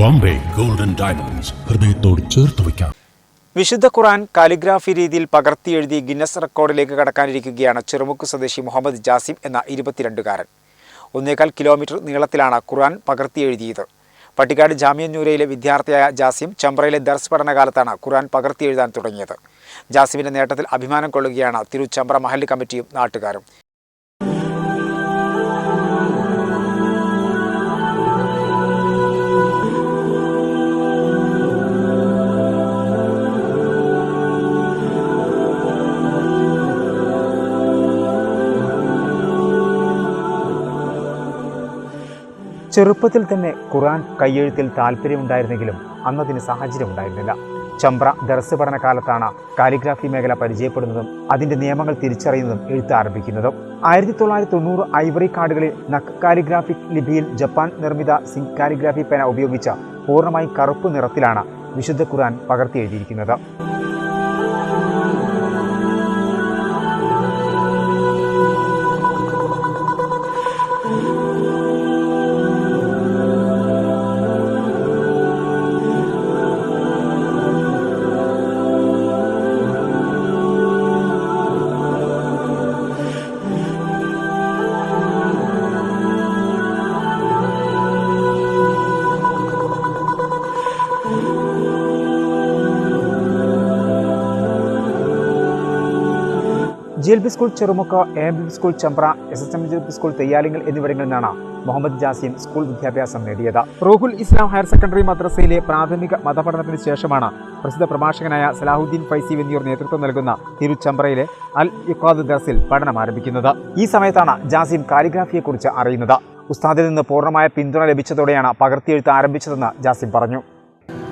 Bombay. Golden diamonds ഹൃദയത്തോട് ചേർത്ത് വയ്ക്കാം. വിശുദ്ധ ഖുറാൻ കാലിഗ്രാഫി രീതിയിൽ പകർത്തി എഴുതി ഗിന്നസ് റെക്കോർഡിലേക്ക് കടക്കാനിരിക്കുകയാണ് ചെറുമുക്ക് സ്വദേശി മുഹമ്മദ് ജാസിം എന്ന ഇരുപത്തിരണ്ടുകാരൻ. ഒന്നേകാൽ കിലോമീറ്റർ നീളത്തിലാണ് ഖുറാൻ പകർത്തി എഴുതിയത്. പട്ടിക്കാട് ജാമ്യന്നൂരയിലെ വിദ്യാർത്ഥിയായ ജാസിം ചമ്പ്രയിലെ ദർസ് പഠനകാലത്താണ് ഖുറാൻ പകർത്തി എഴുതാൻ തുടങ്ങിയത്. ജാസിമിന്റെ നേട്ടത്തിൽ അഭിമാനം കൊള്ളുകയാണ് തിരുച്ചമ്പ്ര മഹല്ല് കമ്മിറ്റിയും നാട്ടുകാരും. ചെറുപ്പത്തിൽ തന്നെ ഖുറാൻ കയ്യെഴുത്തിൽ താല്പര്യമുണ്ടായിരുന്നെങ്കിലും അന്നതിന് സാഹചര്യം ഉണ്ടായിരുന്നില്ല ചമ്പ്ര ദർസ് പഠന കാലത്താണ് കാലിഗ്രാഫി മേഖല പരിചയപ്പെടുന്നതും അതിന്റെ നിയമങ്ങൾ തിരിച്ചറിയുന്നതും എഴുത്ത് ആരംഭിക്കുന്നതും. ആയിരത്തി തൊള്ളായിരത്തി തൊണ്ണൂറ് ഐവറി കാർഡുകളിൽ നക്ക് കാലിഗ്രാഫിക് ലിപിയിൽ ജപ്പാൻ നിർമ്മിത സിങ്ക് കാലിഗ്രാഫി പേന ഉപയോഗിച്ച പൂർണമായും കറുപ്പ് നിറത്തിലാണ് വിശുദ്ധ ഖുറാൻ പകർത്തി എഴുതിയിരിക്കുന്നത് G L P school Cherumukka A M P school Chembra S S M G P school Theyyalingal എന്നിവിടങ്ങളിൽ നിന്നാണ് മുഹമ്മദ് ജാസിം സ്കൂൾ വിദ്യാഭ്യാസം നേടിയത്. റൂഹുൽ ഇസ്ലാം ഹയർ സെക്കൻഡറി മദ്രസയിലെ പ്രാഥമിക മതപഠനത്തിന് ശേഷമാണ് പ്രസിദ്ധ പ്രഭാഷകനായ സലാഹുദ്ദീൻ ഫൈസി എന്നിവർ നേതൃത്വം നൽകുന്ന തിരുച്ചമ്പ്രയിലെ അൽ ഇഖാദ് ദസിൽ പഠനം ആരംഭിക്കുന്നത്. ഈ സമയത്താണ് ജാസിം കാലിഗ്രാഫിയെക്കുറിച്ച് അറിയുന്നത്. ഉസ്താദിൽ നിന്ന് പൂർണമായ പിന്തുണ ലഭിച്ചതോടെയാണ് പകർത്തിയെഴുത്ത് ആരംഭിച്ചതെന്ന് ജാസിം പറഞ്ഞു.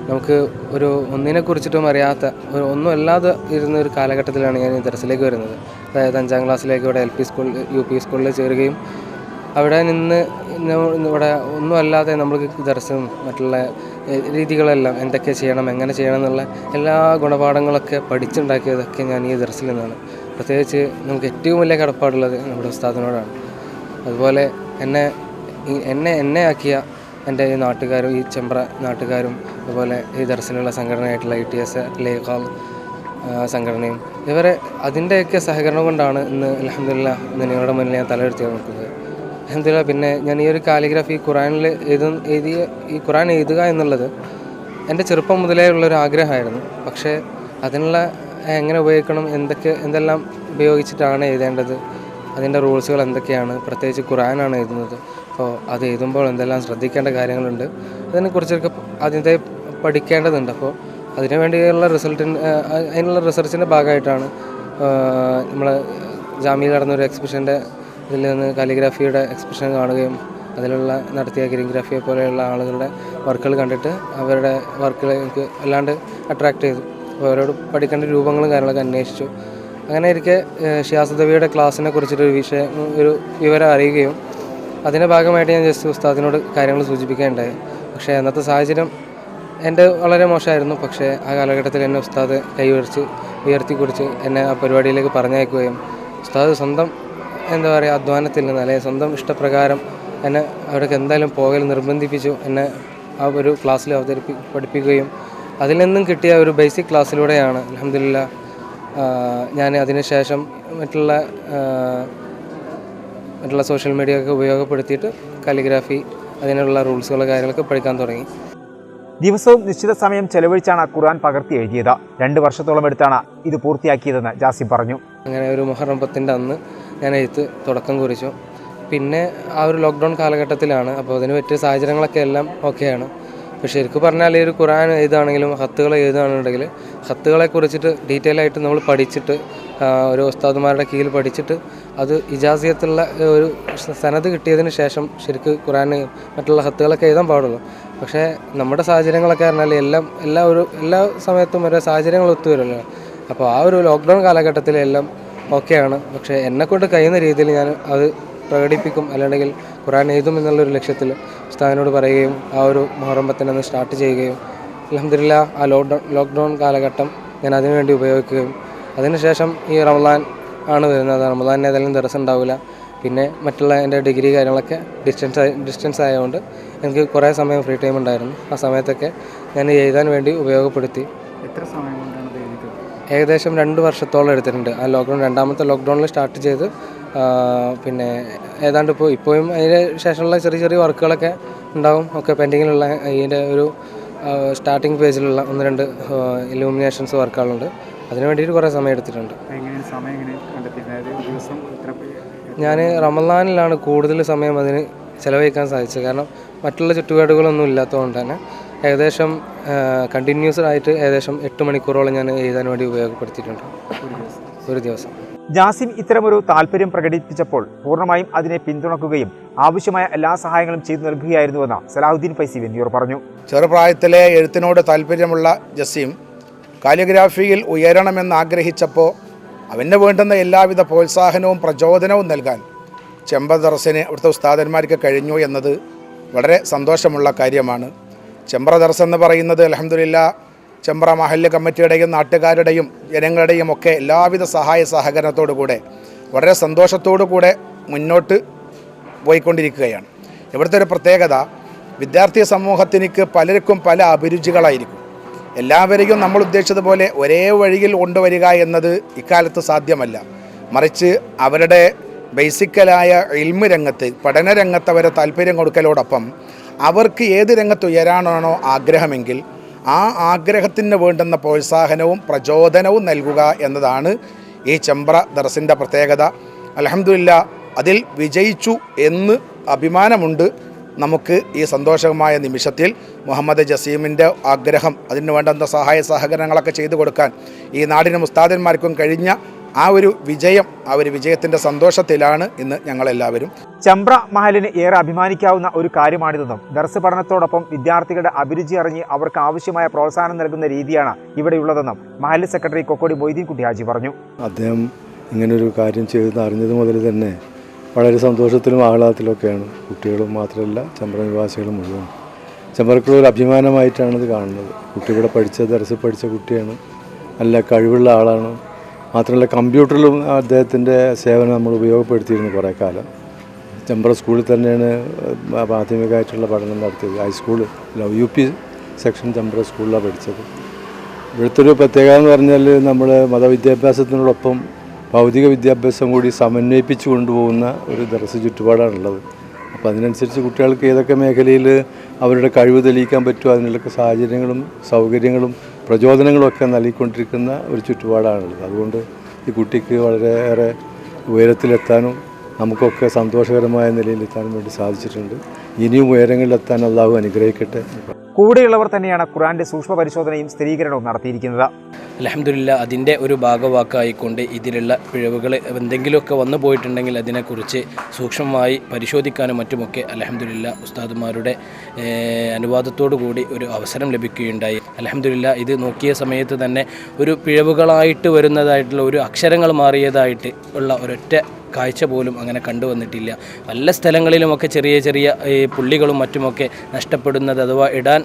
നമുക്ക് ഒരു ഒന്നിനെ കുറിച്ചിട്ടും അറിയാത്ത ഒരു ഒന്നും അല്ലാതെ ഇരുന്ന ഒരു കാലഘട്ടത്തിലാണ് ഞാൻ ഈ ദർസിലേക്ക് വരുന്നത്. അതായത് അഞ്ചാം ക്ലാസ്സിലേക്ക് ഇവിടെ L P school U P സ്കൂളിൽ ചേരുകയും അവിടെ നിന്ന് ഇവിടെ ഒന്നും അല്ലാതെ നമ്മൾക്ക് ദർസും മറ്റുള്ള രീതികളെല്ലാം എന്തൊക്കെ ചെയ്യണം എങ്ങനെ ചെയ്യണം എന്നുള്ള എല്ലാ ഗുണപാഠങ്ങളൊക്കെ പഠിച്ചുണ്ടാക്കിയതൊക്കെ ഞാൻ ഈ ദർസിൽ നിന്നാണ്. പ്രത്യേകിച്ച് നമുക്ക് ഏറ്റവും വലിയ കടപ്പാടുള്ളത് നമ്മുടെ ഉസ്താദിനോടാണ്. അതുപോലെ എന്നെ എന്നെ എന്നെ ആക്കിയ എന്റെ ഈ നാട്ടുകാരും ഈ ചെമ്പ്ര നാട്ടുകാരും അതുപോലെ ഈ ദർശനമുള്ള സംഘടനയായിട്ടുള്ള ഐ ടി എസ് ലേഖാൽ സംഘടനയും ഇവരെ അതിന്റെയൊക്കെ സഹകരണം കൊണ്ടാണ് ഇന്ന് അലഹമില്ല ഇന്ന് നിങ്ങളുടെ മുന്നിൽ ഞാൻ തലയെടുത്ത് നോക്കുന്നത് അലഹമില്ല പിന്നെ ഞാൻ ഈ ഒരു കാലിഗ്രാഫി ഖുറാനിൽ എഴുതു എഴുതിയ ഈ ഖുറാൻ എഴുതുക എന്നുള്ളത് എന്റെ ചെറുപ്പം മുതലേ ഉള്ളൊരു ആഗ്രഹമായിരുന്നു. പക്ഷേ അതിനുള്ള എങ്ങനെ ഉപയോഗിക്കണം എന്തൊക്കെ എന്തെല്ലാം ഉപയോഗിച്ചിട്ടാണ് എഴുതേണ്ടത് അതിന്റെ റൂൾസുകൾ എന്തൊക്കെയാണ് പ്രത്യേകിച്ച് ഖുറാനാണ് എഴുതുന്നത്. അപ്പോൾ അത് എഴുതുമ്പോൾ എന്തെല്ലാം ശ്രദ്ധിക്കേണ്ട കാര്യങ്ങളുണ്ട് അതിനെക്കുറിച്ചൊക്കെ അതിന്റെ പഠിക്കേണ്ടതുണ്ട്. അപ്പോൾ അതിനു വേണ്ടിയുള്ള റിസൾട്ടിന് അതിനുള്ള റിസർച്ചിന്റെ ഭാഗമായിട്ടാണ് നമ്മൾ ജാമ്യയിൽ നടന്നൊരു എക്സിബിഷന്റെ ഇതിൽ നിന്ന് കാലിഗ്രാഫിയുടെ എക്സിബിഷൻ കാണുകയും അതിലുള്ള നടത്തിയ ഗ്രീൻഗ്രാഫിയെ പോലെയുള്ള ആളുകളുടെ വർക്കുകൾ കണ്ടിട്ട് അവരുടെ വർക്കുകൾ എനിക്ക് വല്ലാണ്ട് അട്രാക്ട് ചെയ്തു. അപ്പോൾ അവരോട് പഠിക്കേണ്ട രൂപങ്ങളും കാര്യങ്ങളൊക്കെ അന്വേഷിച്ചു. അങ്ങനെ ഇരിക്കെ ഷിയാസുദവിയുടെ ക്ലാസ്സിനെ കുറിച്ചിട്ടൊരു വിഷയം ഒരു വിവരം അറിയുകയും അതിന്റെ ഭാഗമായിട്ട് ഞാൻ ജസ്റ്റ് ഉസ്താദിനോട് കാര്യങ്ങൾ സൂചിപ്പിക്കുകയുണ്ടായി. പക്ഷേ അന്നത്തെ സാഹചര്യം എന്റെ വളരെ മോശമായിരുന്നു പക്ഷേ ആ കാലഘട്ടത്തിൽ എന്നെ ഉസ്താദ് കൈവരിച്ച് ഉയർത്തി കുറിച്ച് എന്നെ ആ പരിപാടിയിലേക്ക് പറഞ്ഞയക്കുകയും ഉസ്താദ് സ്വന്തം എന്താ പറയുക അധ്വാനത്തിൽ നിന്ന് അല്ലെങ്കിൽ സ്വന്തം ഇഷ്ടപ്രകാരം എന്നെ അവിടേക്ക് എന്തായാലും പോകൽ നിർബന്ധിപ്പിച്ചു എന്നെ ആ ഒരു ക്ലാസ്സിൽ അവതരിപ്പി പഠിപ്പിക്കുകയും അതിൽ നിന്നും കിട്ടിയ ഒരു ബേസിക് ക്ലാസ്സിലൂടെയാണ് അലഹമില്ല ഞാൻ അതിനുശേഷം മറ്റുള്ള മറ്റുള്ള സോഷ്യൽ മീഡിയ ഒക്കെ ഉപയോഗപ്പെടുത്തിയിട്ട് കാലിഗ്രാഫി അതിനുള്ള റൂൾസുകൾ കാര്യങ്ങളൊക്കെ പഠിക്കാൻ തുടങ്ങി. ദിവസവും നിശ്ചിത സമയം ചെലവഴിച്ചാണ് ഖുർആൻ പകർത്തി എഴുതിയത്. രണ്ട് വർഷത്തോളം എടുത്താണ് ഇത് പൂർത്തിയാക്കിയതെന്ന് ജാസിം പറഞ്ഞു. അങ്ങനെ ഒരു മുഹറം അന്ന് ഞാൻ എഴുത്ത് തുടക്കം കുറിച്ചു. പിന്നെ ആ ഒരു ലോക്ക്ഡൗൺ കാലഘട്ടത്തിലാണ്. അപ്പോൾ അതിന് പറ്റിയ സാഹചര്യങ്ങളൊക്കെ എല്ലാം ഓക്കെയാണ് പക്ഷേ ശരിക്കും പറഞ്ഞാൽ ഈ ഒരു ഖുറാൻ എഴുതുകയാണെങ്കിലും ഹത്തുകൾ എഴുതുകയാണെന്നുണ്ടെങ്കിൽ ഹത്തുകളെ കുറിച്ചിട്ട് ഡീറ്റെയിൽ ആയിട്ട് നമ്മൾ പഠിച്ചിട്ട് ഒരു ഉസ്താദുമാരുടെ കീഴിൽ പഠിച്ചിട്ട് അത് ഇജാസിയത്തുള്ള ഒരു സനത് കിട്ടിയതിന് ശേഷം ശരിക്കും ഖുറാൻ മറ്റുള്ള ഹത്തുകളൊക്കെ എഴുതാൻ പാടുള്ളൂ. പക്ഷേ നമ്മുടെ സാഹചര്യങ്ങളൊക്കെ പറഞ്ഞാൽ എല്ലാം എല്ലാ ഒരു എല്ലാ സമയത്തും ഓരോ സാഹചര്യങ്ങൾ ഒത്തുവരുമല്ലോ അപ്പോൾ ആ ഒരു ലോക്ക്ഡൗൺ കാലഘട്ടത്തിലെല്ലാം ഓക്കെയാണ് പക്ഷേ എന്നെക്കൊണ്ട് കഴിയുന്ന രീതിയിൽ ഞാൻ അത് പ്രകടിപ്പിക്കും. അല്ലെങ്കിൽ ഖുറാൻ എഴുതും എന്നുള്ളൊരു ലക്ഷ്യത്തിൽ ഉസ്താദിനോട് പറയുകയും ആ ഒരു മുഹറം ഒന്ന് സ്റ്റാർട്ട് ചെയ്യുകയും അലഹമില്ല ആ ലോക്ക്ഡൗൺ ലോക്ക്ഡൗൺ കാലഘട്ടം ഞാൻ അതിനുവേണ്ടി ഉപയോഗിക്കുകയും അതിനുശേഷം ഈ റമദാൻ ആണ് വരുന്നത്. റമദാനിന് ഏതെങ്കിലും ദിവസം ഉണ്ടാവില്ല. പിന്നെ മറ്റുള്ള എന്റെ ഡിഗ്രി കാര്യങ്ങളൊക്കെ ഡിസ്റ്റൻസ് ഡിസ്റ്റൻസ് ആയതുകൊണ്ട് എനിക്ക് കുറേ സമയം ഫ്രീ ടൈം ഉണ്ടായിരുന്നു. ആ സമയത്തൊക്കെ ഞാൻ എഴുതാൻ വേണ്ടി ഉപയോഗപ്പെടുത്തി. എത്ര സമയം കൊണ്ടാണ് ഏകദേശം രണ്ട് വർഷത്തോളം എടുത്തിട്ടുണ്ട്. ആ ലോക്ക്ഡൗൺ രണ്ടാമത്തെ ലോക്ക്ഡൗണിൽ സ്റ്റാർട്ട് ചെയ്ത് പിന്നെ ഏതാണ്ട് ഇപ്പോൾ ഇപ്പോഴും അതിന് ശേഷമുള്ള ചെറിയ ചെറിയ വർക്കുകളൊക്കെ ഉണ്ടാവും. ഒക്കെ പെൻഡിങ്ങിലുള്ള അതിന്റെ ഒരു സ്റ്റാർട്ടിങ് പേജിലുള്ള ഒന്ന് രണ്ട് ഇലൂമിനേഷൻസ് വർക്കുകളുണ്ട് അതിന് വേണ്ടിയിട്ട് കുറേ സമയം എടുത്തിട്ടുണ്ട് എങ്ങനെയാണ് സമയം എങ്ങനെ കണ്ടെത്തിയത് അതായത് ഒരു ദിവസം എത്ര ഞാൻ റമദാനിലാണ് കൂടുതൽ സമയം അതിന് ചിലവഴിക്കാൻ സാധിച്ചത്. കാരണം മറ്റുള്ള ചുറ്റുപാടുകളൊന്നും ഇല്ലാത്തതുകൊണ്ട് തന്നെ ഏകദേശം കണ്ടിന്യൂസ് ആയിട്ട് ഏകദേശം എട്ട് മണിക്കൂറോളം ഞാൻ എഴുതാൻ വേണ്ടി ഉപയോഗപ്പെടുത്തിയിട്ടുണ്ട്. ഒരു ദിവസം. ജാസിം ഇത്തരമൊരു താല്പര്യം പ്രകടിപ്പിച്ചപ്പോൾ പൂർണമായും അതിനെ പിന്തുണക്കുകയും ആവശ്യമായ എല്ലാ സഹായങ്ങളും ചെയ്തു നൽകുകയായിരുന്നുവെന്ന് സലാഹുദ്ദീൻ ഫൈസി വെന്നിയൂർ പറഞ്ഞു. ചെറുപ്രായത്തിലെ എഴുത്തിനോട് താല്പര്യമുള്ള ജസീം കാലിഗ്രാഫിയിൽ ഉയരണമെന്ന് ആഗ്രഹിച്ചപ്പോൾ അവന് വേണ്ടുന്ന എല്ലാവിധ പ്രോത്സാഹനവും പ്രചോദനവും നൽകാൻ ചെമ്പ ദർസിന് അവിടുത്തെ ഉസ്താദന്മാർക്ക് കഴിഞ്ഞു എന്നത് വളരെ സന്തോഷമുള്ള കാര്യമാണ്. ചെമ്പ്ര ദർസ് എന്ന് പറയുന്നത് അലഹമില്ല ചെമ്പ്ര മഹല്ല് കമ്മിറ്റിയുടെയും നാട്ടുകാരുടെയും ജനങ്ങളുടെയും ഒക്കെ എല്ലാവിധ സഹായ സഹകരണത്തോടു കൂടെ വളരെ സന്തോഷത്തോടു കൂടെ മുന്നോട്ട് പോയിക്കൊണ്ടിരിക്കുകയാണ്. ഇവിടുത്തെ ഒരു പ്രത്യേകത വിദ്യാർത്ഥി സമൂഹത്തിനിക്ക് പലർക്കും പല അഭിരുചികളായിരിക്കും. എല്ലാവരെയും നമ്മൾ ഉദ്ദേശിച്ചതുപോലെ ഒരേ വഴിയിൽ കൊണ്ടുവരിക എന്നത് ഇക്കാലത്ത് സാധ്യമല്ല. മറിച്ച് അവരുടെ ബേസിക്കലായ ഇൽമ രംഗത്ത് പഠന രംഗത്ത് അവരെ താല്പര്യം കൊടുക്കലോടൊപ്പം അവർക്ക് ഏത് രംഗത്ത് ഉയരാനാണോ ആഗ്രഹമെങ്കിൽ ആ ആഗ്രഹത്തിന് വേണ്ടുന്ന പ്രോത്സാഹനവും പ്രചോദനവും നൽകുക എന്നതാണ് ഈ ചെമ്പ്ര ദർസിന്റെ പ്രത്യേകത. അലഹമില്ല അതിൽ വിജയിച്ചു എന്ന് അഭിമാനമുണ്ട്. നമുക്ക് ഈ സന്തോഷകമായ നിമിഷത്തിൽ മുഹമ്മദ് ജസീമിന്റെ ആഗ്രഹം അതിന് വേണ്ടുന്ന സഹായ സഹകരണങ്ങളൊക്കെ ചെയ്തു കൊടുക്കാൻ ഈ നാടിനും ഉസ്താദന്മാർക്കും കഴിഞ്ഞ ആ ഒരു വിജയം ആ ഒരു വിജയത്തിന്റെ സന്തോഷത്തിലാണ് ഇന്ന് ഞങ്ങളെല്ലാവരും. ചമ്പ്ര മഹലിന് ഏറെ അഭിമാനിക്കാവുന്ന ഒരു കാര്യമാണിതെന്നും ദർസ് പഠനത്തോടൊപ്പം വിദ്യാർത്ഥികളുടെ അഭിരുചി അറിഞ്ഞ് അവർക്ക് ആവശ്യമായ പ്രോത്സാഹനം നൽകുന്ന രീതിയാണ് ഇവിടെയുള്ളതെന്നും മഹല്ല് സെക്രട്ടറി കൊക്കോടി മൊയ്തീൻകുട്ടി ഹാജി പറഞ്ഞു. അദ്ദേഹം ഇങ്ങനൊരു കാര്യം ചെയ്തെന്ന് അറിഞ്ഞത് മുതൽ തന്നെ വളരെ സന്തോഷത്തിലും ആഹ്ലാദത്തിലൊക്കെയാണ് കുട്ടികളും മാത്രമല്ല ചമ്പ്ര നിവാസികളും മുഴുവൻ ചമ്പ്രക്കുള്ള ഒരു അഭിമാനമായിട്ടാണ് ഇത് കാണുന്നത്. കുട്ടി ഇവിടെ പഠിച്ച ദർസിൽ പഠിച്ച കുട്ടിയാണ്. നല്ല കഴിവുള്ള ആളാണ്. മാത്രമല്ല കമ്പ്യൂട്ടറിലും അദ്ദേഹത്തിന്റെ സേവനം നമ്മൾ ഉപയോഗപ്പെടുത്തിയിരുന്നു കുറേ കാലം. ചെമ്പ്ര സ്കൂളിൽ തന്നെയാണ് പ്രാഥമികമായിട്ടുള്ള പഠനം നടത്തിയത്. High school U P section Chembra സ്കൂളിലാണ് പഠിച്ചത്. ഇവിടുത്തെ ഒരു പ്രത്യേകത എന്ന് പറഞ്ഞാൽ നമ്മൾ മതവിദ്യാഭ്യാസത്തിനോടൊപ്പം ഭൗതിക വിദ്യാഭ്യാസം കൂടി സമന്വയിപ്പിച്ച് കൊണ്ടുപോകുന്ന ഒരു ദർശ ചുറ്റുപാടാണുള്ളത്. അപ്പോൾ അതിനനുസരിച്ച് കുട്ടികൾക്ക് ഏതൊക്കെ മേഖലയിൽ അവരുടെ കഴിവ് തെളിയിക്കാൻ പറ്റുമോ അതിനുള്ള സാഹചര്യങ്ങളും സൗകര്യങ്ങളും പ്രചോദനങ്ങളും ഒക്കെ നൽകിക്കൊണ്ടിരിക്കുന്ന ഒരു ചുറ്റുപാടാണുള്ളത്. അതുകൊണ്ട് ഈ കുട്ടിക്ക് വളരെയേറെ ഉയരത്തിലെത്താനും നമുക്കൊക്കെ സന്തോഷകരമായ നിലയിലെത്താനും വേണ്ടി സാധിച്ചിട്ടുണ്ട്. ഇനിയും ഉയരങ്ങളിലെത്താൻ അള്ളാഹു അനുഗ്രഹിക്കട്ടെ. കൂടെയുള്ളവർ തന്നെയാണ് ഖുറാന്റെ സൂക്ഷ്മ പരിശോധനയും സ്ഥിരീകരണവും നടത്തിയിരിക്കുന്നത്. അലഹമില്ല അതിന്റെ ഒരു ഭാഗവാക്കായിക്കൊണ്ട് ഇതിലുള്ള പിഴവുകൾ എന്തെങ്കിലുമൊക്കെ വന്നു പോയിട്ടുണ്ടെങ്കിൽ അതിനെക്കുറിച്ച് സൂക്ഷ്മമായി പരിശോധിക്കാനും മറ്റുമൊക്കെ അലഹമില്ല ഉസ്താദുമാരുടെ അനുവാദത്തോടു കൂടി ഒരു അവസരം ലഭിക്കുകയുണ്ടായി. അലഹമില്ല ഇത് നോക്കിയ സമയത്ത് തന്നെ ഒരു പിഴവുകളായിട്ട് വരുന്നതായിട്ടുള്ള ഒരു അക്ഷരങ്ങൾ മാറിയതായിട്ട് ഉള്ള ഒരൊറ്റ കാഴ്ച പോലും അങ്ങനെ കണ്ടുവന്നിട്ടില്ല പല സ്ഥലങ്ങളിലുമൊക്കെ ചെറിയ ചെറിയ പുള്ളികളും മറ്റുമൊക്കെ നഷ്ടപ്പെടുന്നത് അഥവാ ഇടാൻ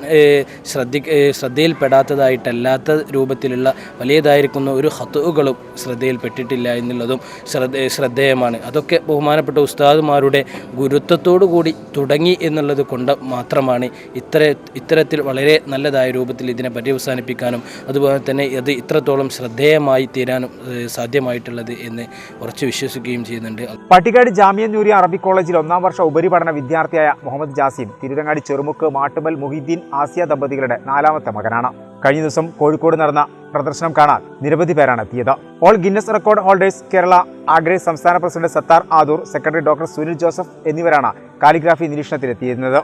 ശ്രദ്ധി ശ്രദ്ധയിൽപ്പെടാത്തതായിട്ടല്ലാത്ത രൂപത്തിലുള്ള വലിയതായിരിക്കുന്ന ഒരു ഹത്തുകളും ശ്രദ്ധയിൽപ്പെട്ടിട്ടില്ല എന്നുള്ളതും ശ്രദ്ധ ശ്രദ്ധേയമാണ്. അതൊക്കെ ബഹുമാനപ്പെട്ട ഉസ്താദുമാരുടെ ഗുരുത്വത്തോടു കൂടി തുടങ്ങി എന്നുള്ളത് കൊണ്ട് മാത്രമാണ് ഇത്ര ഇത്തരത്തിൽ വളരെ നല്ലതായ രൂപത്തിൽ ഇതിനെ പര്യവസാനിപ്പിക്കാനും അതുപോലെ തന്നെ അത് ഇത്രത്തോളം ശ്രദ്ധേയമായി തീരാനും സാധ്യമായിട്ടുള്ളത് എന്ന് ഉറച്ചു വിശ്വസിക്കുകയും ചെയ്യുന്നുണ്ട്. പട്ടിക്കാട് ജാമിയ അറബി കോളേജിൽ ഒന്നാം വർഷ ഉപരിപഠന വിദ്യാർത്ഥിയായ മുഹമ്മദ് ജാസിം തിരുരങ്ങാടി ചെറുമുക്ക് മാട്ടുമൽ മുഹിദ്ദീൻ ആസിയ ദമ്പതികളുടെ നാലാമത്തെ മകനാണ്. കഴിഞ്ഞ ദിവസം കോഴിക്കോട് നടന്ന പ്രദർശനം കാണാൻ നിരവധി പേരാണ് എത്തിയത്. All Guinness record holders Kerala ആഗ്രേ സംസ്ഥാന president Sathar Adoor secretary doctor Sunil Joseph എന്നിവരാണ് കാലിഗ്രാഫി നിരീക്ഷണത്തിലെത്തിയിരുന്നത്.